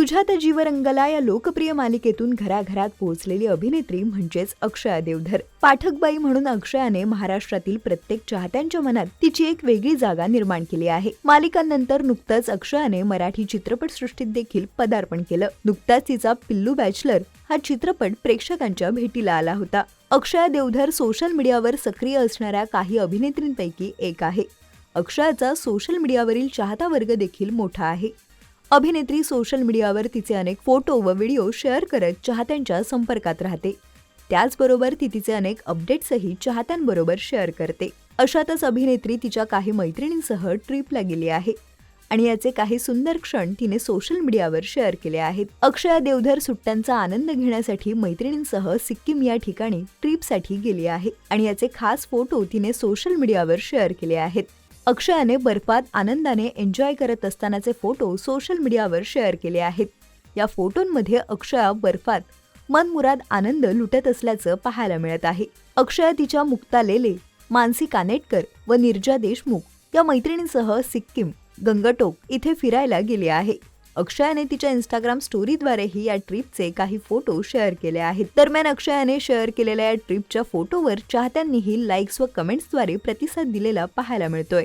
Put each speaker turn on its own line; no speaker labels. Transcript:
तुझ्यात जीवरंगला या लोकप्रिय मालिकेतून घराघरात पोहोचलेली अभिनेत्री म्हणजेच अक्षया देवधर. पाठकबाई म्हणून अक्षयाने महाराष्ट्रातील प्रत्येक चाहत्यांच्या मनात तिची एक वेगळी जागा निर्माण केली आहे. मालिकांनंतर नुकतंच अक्षयाने मराठी चित्रपटसृष्टीत देखील पदार्पण केलं. नुकताच तिचा पिल्लू बॅचलर हा चित्रपट प्रेक्षकांच्या भेटीला आला होता. अक्षया देवधर सोशल मीडियावर सक्रिय असणाऱ्या काही अभिनेत्रींपैकी एक आहे. अक्षयाचा सोशल मीडियावरील चाहता वर्ग देखील मोठा आहे. अभिनेत्री सोशल मीडियावर तिचे अनेक फोटो व व्हिडिओ शेअर करत चाहत्यांच्या संपर्कात राहते. त्याचबरोबर ती तिचे अनेक अपडेट्सही चाहत्यांबरोबर शेअर करते. अशातच अभिनेत्री तिच्या काही मैत्रिणींसह ट्रिपला गेली आहे आणि याचे काही सुंदर क्षण तिने सोशल मीडियावर शेअर केले आहेत. अक्षया देवधर सुट्ट्यांचा आनंद घेण्यासाठी मैत्रिणींसह सिक्कीम या ठिकाणी ट्रिपसाठी गेली आहे आणि याचे खास फोटो तिने सोशल मीडियावर शेअर केले आहेत. अक्षयाने बर्फात आनंदाने एन्जॉय करत असतानाचे फोटो सोशल मीडियावर शेअर केले आहेत. या फोटोंमध्ये अक्षया बर्फात मनमुराद आनंद लुटत असल्याचं पाहायला मिळत आहे. अक्षया तिच्या मुक्ता लेले मानसी कानेटकर व निर्जा देशमुख या मैत्रिणींसह सिक्कीम गंगटोक इथे फिरायला गेली आहे. अक्षयाने तिच्या इंस्टाग्राम स्टोरीद्वारेही या ट्रिपचे काही फोटो शेअर केले आहेत. दरम्यान अक्षयाने शेअर केलेल्या या ट्रिपच्या फोटोवर चाहत्यांनीही लाईक्स व कमेंट्सद्वारे प्रतिसाद दिलेला पाहायला मिळतोय.